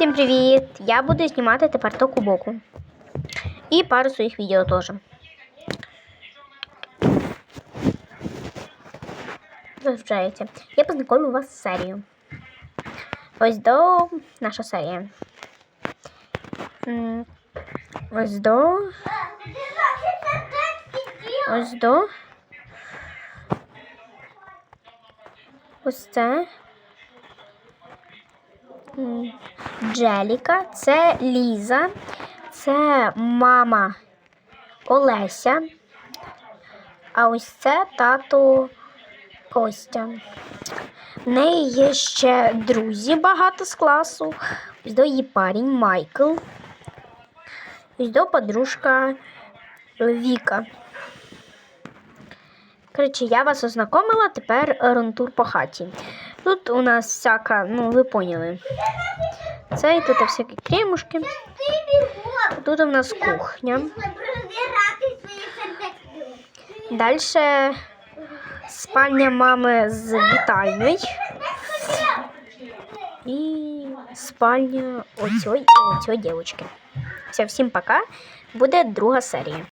Всім привіт! Я буду знімати тепер току боку. І пару своїх відео теж. Вивчається. Я познайомлю вас з серією. Ось до наша серія. Ось до. Ось до. Джеліка, це Ліза, це мама Олеся. А ось це тато Костя. В неї є ще друзі багато з класу. Ось до її парень Майкл. Ось до подружка Віка. Коротше, я вас ознакомила, тепер рунтур по хаті. Тут у нас всяка, ну ви поняли. Це і тут всякі кремушки. Тут у нас кухня. Далі спальня мами з вітальною. І спальня оцьої оцьої дівчинки. Все, всім пока. Буде друга серія.